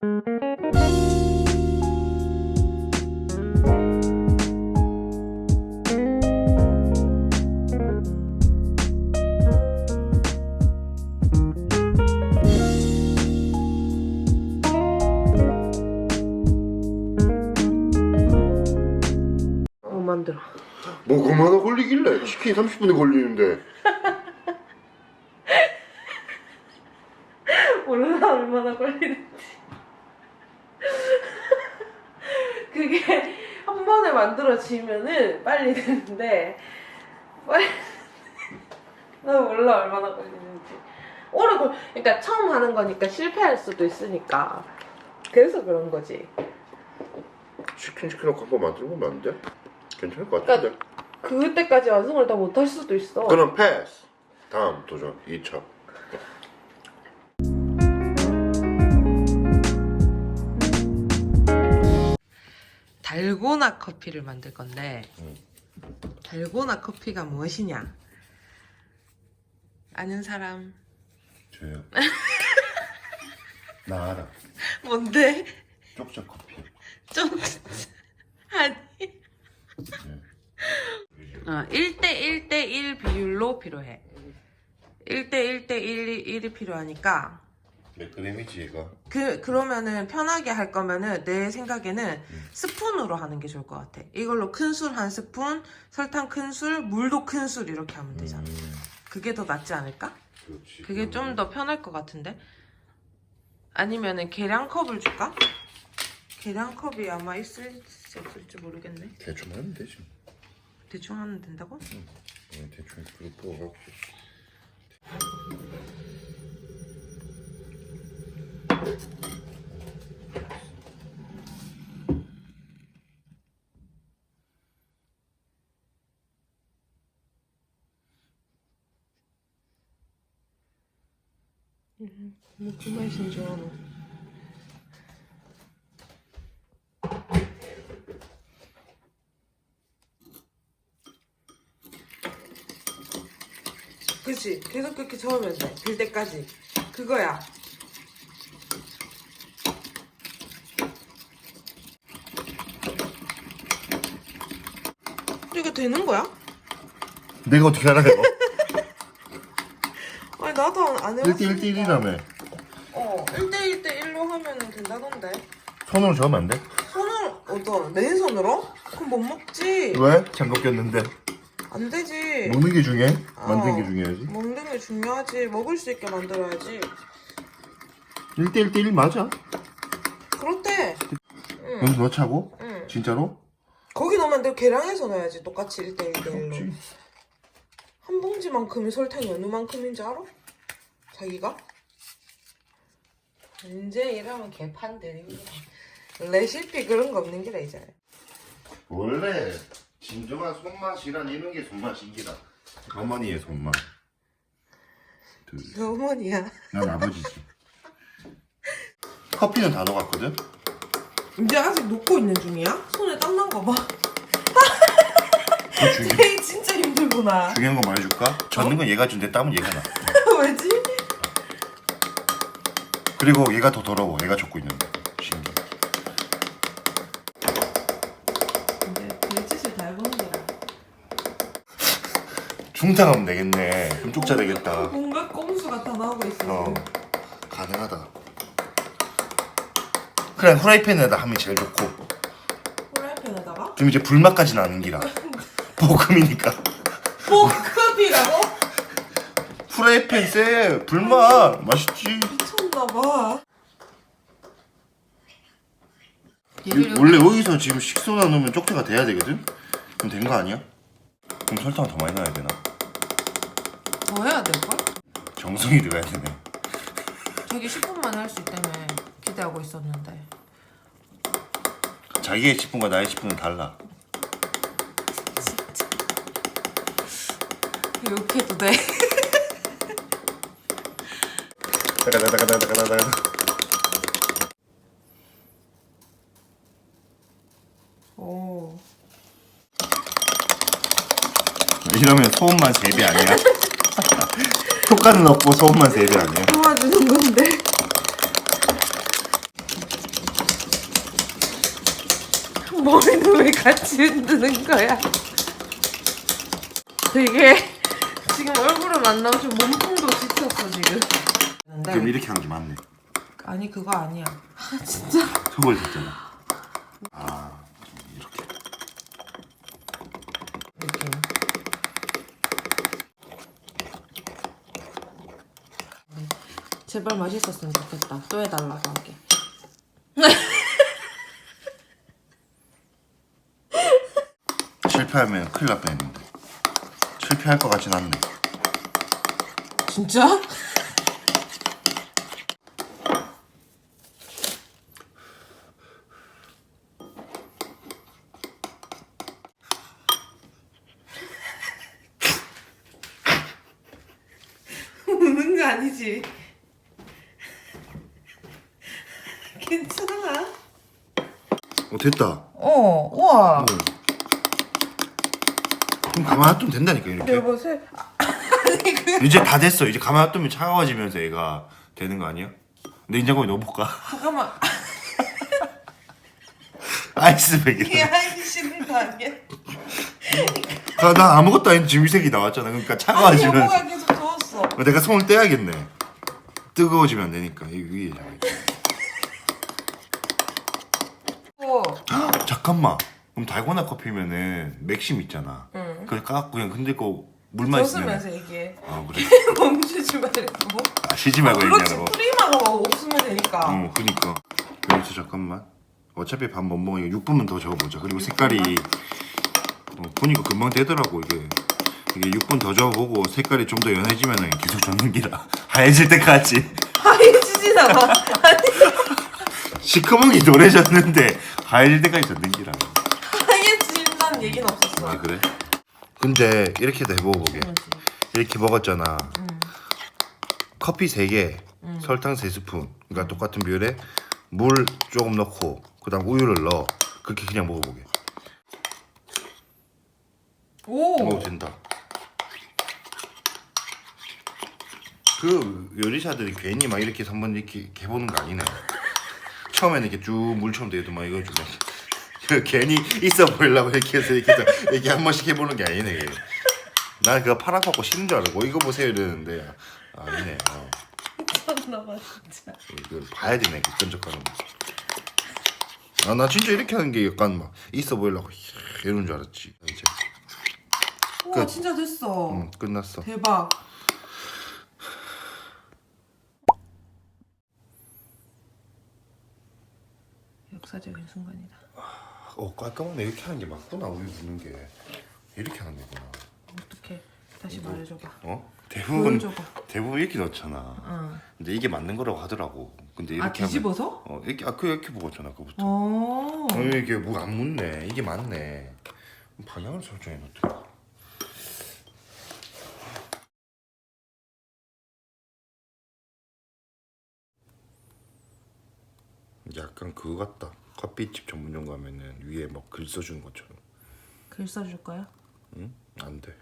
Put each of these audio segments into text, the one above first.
어 만들어. 뭐 그만하 걸리길래 치킨 30분에 걸리는데 몰라 얼마나 걸리는지. 그게 한 번에 만들어지면은 빨리 되는데 빨리 나 몰라 얼마나 걸리는지. 오래 걸 그러니까 처음 하는 거니까 실패할 수도 있으니까 그래서 그런 거지. 치킨 시켜놓고 한번 만들어 보면 안 돼? 괜찮을 것 같은데 그때까지 완성을 다 못할 수도 있어. 그럼 패스 다음 도전 2차 달고나 커피를 만들 건데 음. 달고나 커피가 무엇이냐? 아는 사람 저요 나 알아 뭔데? 쪽자 커피 좀 아니 네. 어, 1대 1대 1 비율로 필요해 1대 1대 1, 1이 필요하니까 얘가 그 그러면은 편하게 할 거면은 내 생각에는 스푼으로 하는 게 좋을 것 같아 이걸로 큰 술 한 스푼 설탕 큰 술 물도 큰 술 이렇게 하면 되잖아 음, 그게 더 낫지 않을까? 그렇지 그게 좀 더 편할 것 같은데? 아니면은 계량컵을 줄까? 계량컵이 아마 있을지 없을지 모르겠네. 대충 하면 되지 대충 하면 된다고? 어, 대충 그렇게 부어갖고 줄 아나. 그치 계속 그렇게 저으면 돼. 될 때까지. 그거야. 되는 거야? 내가 어떻게 알아 이거 아니 나도 안, 안 해봤어. 1대 1대 1이라며 어 1대 1 대 1로 하면 된다던데. 손으로 저으면 안 돼? 손을 어떤 맨손으로? 그럼 못 먹지. 왜? 장갑 꼈는데 안 되지. 먹는 게 중요해? 만드는 어. 게 중요하지 먹는 게 중요하지. 먹을 수 있게 만들어야지. 1대 1 대 1 맞아 그렇대. 응. 여기 넣자고? 응. 진짜로? 넣으면 돼. 계량해서 넣어야지. 똑같이 1대 1 대 1로. 그렇지 한 봉지만큼이 설탕이 어느 만큼인지 알아? 자기가? 이제 이러면 개판들이 레시피 그런 거 없는 게라 이제. 원래 진정한 손맛이란 이런 게 손맛인기다 어머니의 손맛 둘. 그 어머니야. 난 아버지지 커피는 다 녹았거든? 이제 아직 녹고 있는 중이야? 손에 땀난거 봐. 그 중요, 걔 진짜 힘들구나. 중요한 거 말해줄까? 젓는 건 얘가 준대 땀은 얘가 나. 왜지? 그리고 얘가 더 더러워. 얘가 젓고 있는데 다 해보는. 중탕하면 되겠네. 그럼 쪽자 되겠다. 뭔가 꼼수가 다 나오고 있어. 어 가능하다. 그래 후라이팬에다 하면 제일 좋고. 프라이팬에다가? 좀 이제 불맛까지 나는 기라 볶음이니까 볶음이라고? 프라이팬 쎄 불맛 맛있지 미쳤나봐. 이- 원래 여기서 지금 식소나 넣으면 쪽자가 돼야 되거든? 그럼 된 거 아니야? 그럼 설탕을 더 많이 넣어야 되나? 더 해야 될걸? 정성이 들어야 되네 자기 10분만 할수 있다며 기대하고 있었는데 자기의 10분과 나의 10분은 달라 이렇게 해도 돼? 오 이러면 소음만 3배 아니야? 효과는 없고 소음만 3배 아니야? 도와주는 건데 머리는 왜 같이 흔드는 거야? 되게 지금 얼굴은 안 나오지만 몸통도 지쳤어 지금. 그럼 이렇게 하는 게 맞네. 아니 그거 아니야. 아 진짜. 저걸 했잖아. 아 이렇게. 이렇게. 네. 제발 맛있었으면 좋겠다. 또 해달라고 하게. 실패하면 큰일 날 뻔했는데. 실패할 것 같진 않네. 진짜? 우는 거 아니지? 괜찮아? 어 됐다. 어, 우와. 그럼 가만 놔두면 된다니까 이렇게. 여보세요? 아 니 그 이제 다 됐어. 이제 가만 놔두면 차가워지면서 얘가 되는 거 아니야? 냉장고에 넣어볼까? 잠깐만 아이스백이라. 이게 하기 싫은 거 아니야? 아, 나 아무것도 아닌 지미색이 나왔잖아. 그러니까 아니 차가워지면서. 여보가 계속 더웠어 어, 내가 손을 떼야겠네. 뜨거워지면 안 되니까 이 위에. 어. 헉, 잠깐만. 그럼 달고나 커피면은 맥심 있잖아. 응. 그걸 까갖고 그냥 흔들고 물만 있으면. 얘기해 아 그래? 멈추지 말고 아, 쉬지 말고 그렇지 얘기하라고. 프리마가 막 없으면 되니까 어, 그니까. 여기서 잠깐만. 어차피 밥 못 먹으니까 6분만 더 저어보자. 그리고 색깔이 어, 보니까 금방 되더라고 이게. 이게 6분 더 저어보고 색깔이 좀 더 연해지면 계속 젓는 기라. 하얘질 때까지. 하얘지진 않아 아니 시커멓게 노래 졌는데 하얘질 때까지 젓는 기라. 하얘진다는 얘기는 없었어 아 그래? 근데 이렇게도 해먹어보게. 이렇게 먹었잖아. 커피 3개, 설탕 3스푼. 그러니까 똑같은 비율에 물 조금 넣고 그다음 우유를 넣어. 그렇게 그냥 먹어보게. 오 먹어도 된다. 그 요리사들이 괜히 막 이렇게 한번 이렇게 이렇게 해보는 거 아니네. 처음에는 이렇게 쭉 물처럼 돼도 막 이거 좀 그 괜히 있어 보이려고 이렇게 해서 이렇게 해서 이렇게 한 번씩 해보는 게 아니네. 난 그거 파란받고 싫은 줄 알고 이거 보세요 이러는데 아니네. 어. 미쳤나봐 진짜 이걸 봐야 되네 그 끈적거리는 거. 아나 진짜 이렇게 하는 게 약간 막 있어 보이려고 이러는 줄 알았지. 이제 우와 진짜 됐어 응 끝났어. 대박 역사적인 순간이다 어 깔끔하네. 이렇게 하는 게 맞구나 우유 부는 게. 이렇게 하는 거구나. 어떻게 다시 말해줘봐. 어? 대부분 보여줘봐. 대부분 이렇게 넣잖아. 응. 근데 이게 맞는 거라고 하더라고. 근데 이렇게 아 뒤집어서? 하면 어 이렇게 아그 이렇게 먹었잖아 그부터. 어. 어 이게 뭐 안 묻네. 이게 맞네. 방향을 설정해 놓더라. 약간 그거 같다 커피집 전문점 가면은 위에 막 글 써주는 것처럼 글 써줄 거야? 응? 안돼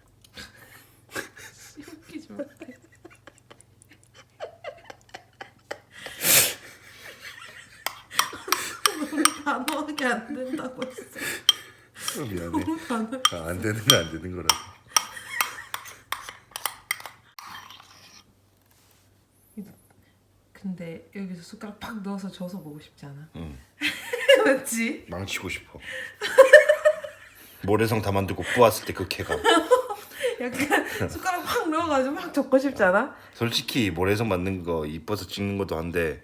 웃기지 마. 너무 단호하게 안 된다고 했어. 미안해 너무 단호. 아, 안 되는 거안 되는 거라 근데 여기서 숟가락 팍 넣어서 저어서 먹고 싶지 않아? 응 맞지? 망치고 싶어 모래성 다 만들고 뿌았을 때 그 쾌감 약간 숟가락 팍 넣어가지고 막 적고 싶지 않아? 솔직히 모래성 만든 거 이뻐서 찍는 것도 한데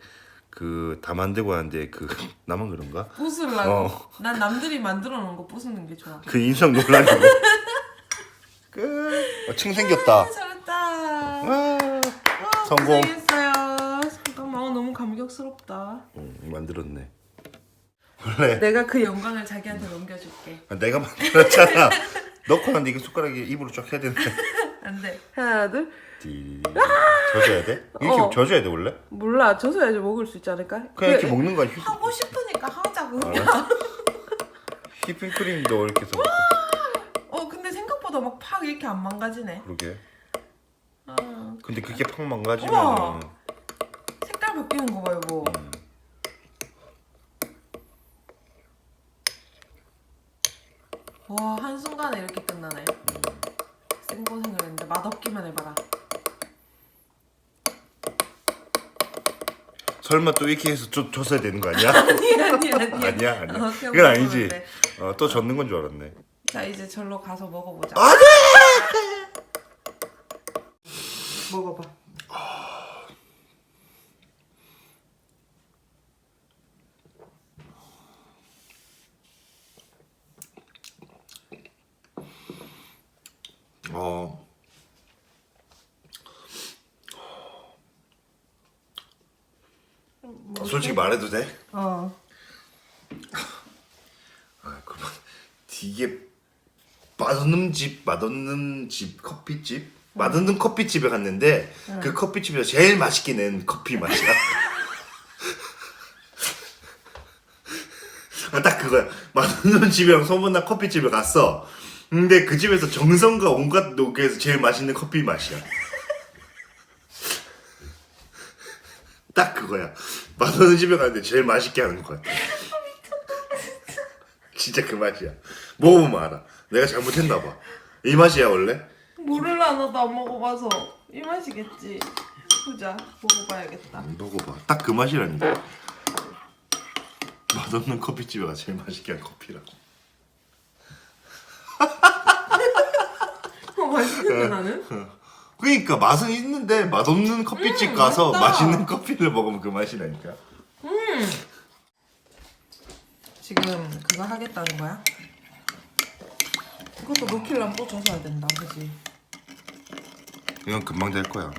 그 다 만들고 하는데 그 나만 그런가? 부수려고. 어. 난 남들이 만들어 놓은 거 부수는 게 좋아. 그 인성 논란이고 끝 어, 층 생겼다 아, 잘했다. 와, 아, 성공. 고생했어요. 잠깐만 어, 너무 감격스럽다. 응, 만들었네 원래 내가 그 영광을 자기한테 넘겨줄게. 내가 만들었잖아 넣고 난데 이거 숟가락에 입으로 쫙 해야 되는데 안 돼. 하나 둘. 띠 젖어야 돼? 이렇게 어. 젖어야 돼 원래? 몰라. 져서야지 먹을 수 있지 않을까? 그냥 이렇게 그- 먹는 거야 휘- 하고 싶으니까 하자고. 알아? 휘핑크림도 이렇게 해서 어 근데 생각보다 막 팍 이렇게 안 망가지네. 그러게 아, 근데 그게 팍 망가지면 우와. 색깔 바뀌는 거봐 여보. 와 한순간에 이렇게 끝나네 생고생을 했는데 맛없기만 해봐라 설마 또 이렇게 해서 줘, 줬어야 되는 거 아니야? 아니 아니 아니 아니야 아니야. 어, 그건 아니지. 어, 또 젓는 건 줄 알았네. 자 이제 절로 가서 먹어보자 아, 먹어봐 어. 솔직히 말해도 돼? 어 아, 그만. 이게 맛없는 집, 맛없는 집 커피집, 맛없는 커피집에 갔는데 그 커피집에서 제일 맛있게 낸 커피 맛이야. 아, 딱 그거야. 맛없는 집이랑 소문난 커피집에 갔어. 근데 그 집에서 정성과 온갖 노게에서 제일 맛있는 커피 맛이야. 딱 그거야. 맛없는 집에 갔는데 제일 맛있게 하는 것 같아. 진짜 그 맛이야. 먹어보면 알아. 내가 잘못했나 봐. 이 맛이야 원래? 모를라 나도 안 먹어봐서 이 맛이겠지 보자 먹어봐야겠다 먹어봐. 딱 그 맛이라니까. 맛없는 커피집에 가 제일 맛있게 한 커피라고. 어 맛있는데 나는? 그러니까 맛은 있는데 맛없는 커피집 음, 가서 맛있다. 맛있는 커피를 먹으면 그 맛이라니까. 지금 그거 하겠다는 거야? 이것도 넣기려면 또 젖어야 된다 그지? 이건 금방 될 거야. 아마.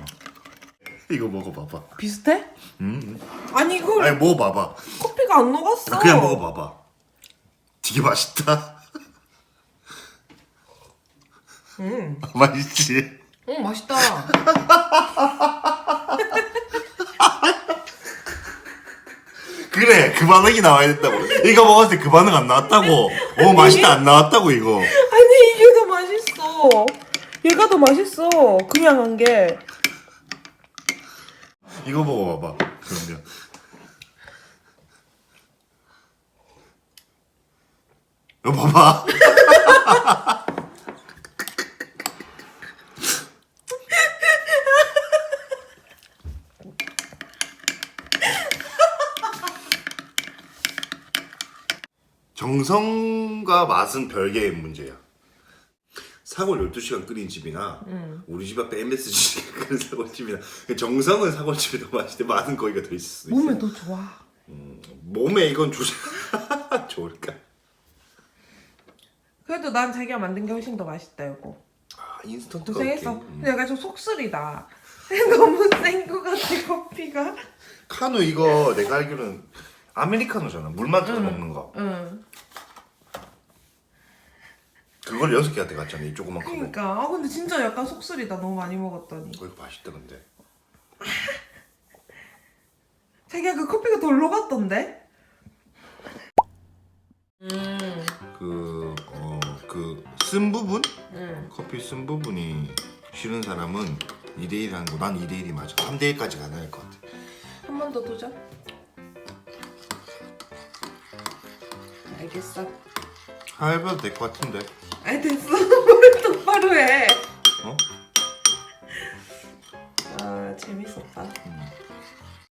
이거 먹어봐봐. 비슷해? 음. 아니 이걸 아니 먹어봐봐. 커피가 안 녹았어 그냥 먹어봐봐. 되게 맛있다. 응, 맛있지. 응 맛있다 그래 그 반응이 나와야 됐다고. 이거 먹었을 때 그 반응 안 나왔다고. 어 맛있다 안 나왔다고 이거. 아니 이게 더 맛있어 얘가 더 맛있어 그냥 한 게 이거 먹어봐봐. 그러면. 이거 봐봐. 정성과 맛은 별개의 문제야. 사골 12시간 끓인 집이나 우리 집 앞에 MSG 끓인 사골집이나 정성은 사골집이 더 맛있는데 맛은 거기가 더 있을 수 있어. 몸에 더 좋아 몸에 이건 조 좋을까? 그래도 난 자기가 만든 게 훨씬 더 맛있다 이거 아, 인스턴트 고생했어. 음. 근데 약간 좀 속쓰리다 너무 센 거 같아 커피가 카누 이거 내가 알기로는 아메리카노잖아. 물만 타서 먹는 거. 응 그걸 여섯 개한테 갔잖아. 이 조그만 컵에. 그러니까 아 근데 진짜 약간 속쓰리다 너무 많이 먹었더니 어, 이거 맛있다 근데. 자기가 그 커피가 덜 녹았던데? 음, 그, 어, 그, 쓴 부분? 음. 커피 쓴 부분이 싫은 사람은 2대1 하는 거. 난 2대1이 맞아. 3대1까지 가능할것 같아. 한 번 더 도전. 알겠어. 해봐도 될 것 같은데. 아이 됐어. 뭘 똑바로 해. 어?